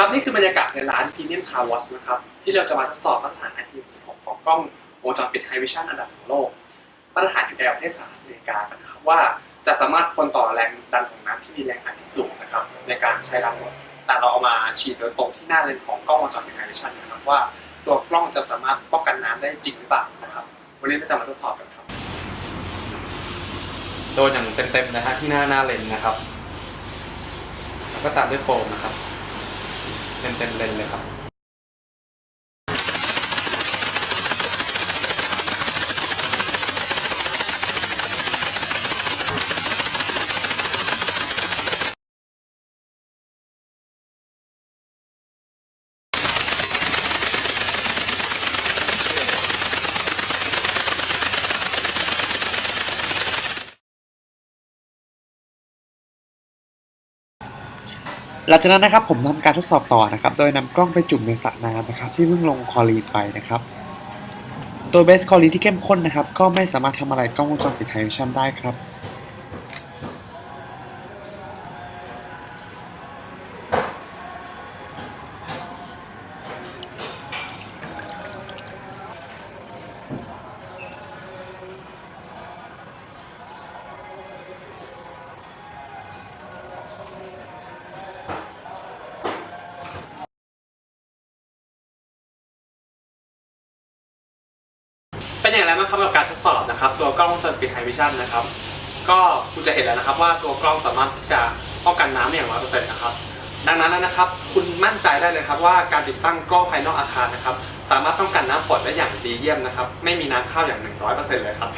ครับนี่คือบรรยากาศในร้าน Premium Car Wash นะครับที่เราจะมาทดสอบมาตรฐาน IP16 ของกล้องวงจรปิด High Vision อันดับของโลก มาตรฐานอยู่ในประเทศสหรัฐอเมริกานะครับว่าจะสามารถทนต่อแรงดันของน้ำที่มีแรงอัดที่สูงนะครับในการใช้ล้างรถแต่เราเอามาฉีดโดยตรงที่หน้าเลนของกล้องวงจรปิด High Vision นะครับว่าตัวกล้องจะสามารถป้องกันน้ำได้จริงหรือเปล่านะครับวันนี้เราจะมาทดสอบกันครับ โดนอย่างเต็มๆนะฮะที่หน้าหน้าเลนนะครับแล้วก็ตามด้วยโฟมนะครับ เต็มเต็มๆเลนเลยครับ หลังจากนั้นนะครับผมทำการทดสอบต่อนะครับ โดยนำกล้องไปจุ่มในสระน้ำนะครับ ที่เพิ่งลงคอรีนไปนะครับ ตัวเบสคอรีนที่เข้มข้นนะครับ ก็ไม่สามารถทำอะไรกล้องวงจรปิดไฮวิชั่นได้ครับ เป็นอย่างไรบ้างครับกับการทดสอบนะครับ ตัวกล้องวงจรปิดไฮวิชั่นนะครับ ก็คุณจะเห็นแล้วนะครับว่าตัวกล้องสามารถที่จะป้องกันน้ำอย่างร้อยเปอร์เซ็นต์นะครับ ดังนั้นนะครับ คุณมั่นใจได้เลยครับว่าการติดตั้งกล้องภายนอกอาคารนะครับ สามารถป้องกันน้ำฝนได้อย่างดีเยี่ยมนะครับ ไม่มีน้ำเข้าอย่าง 100%เลยครับ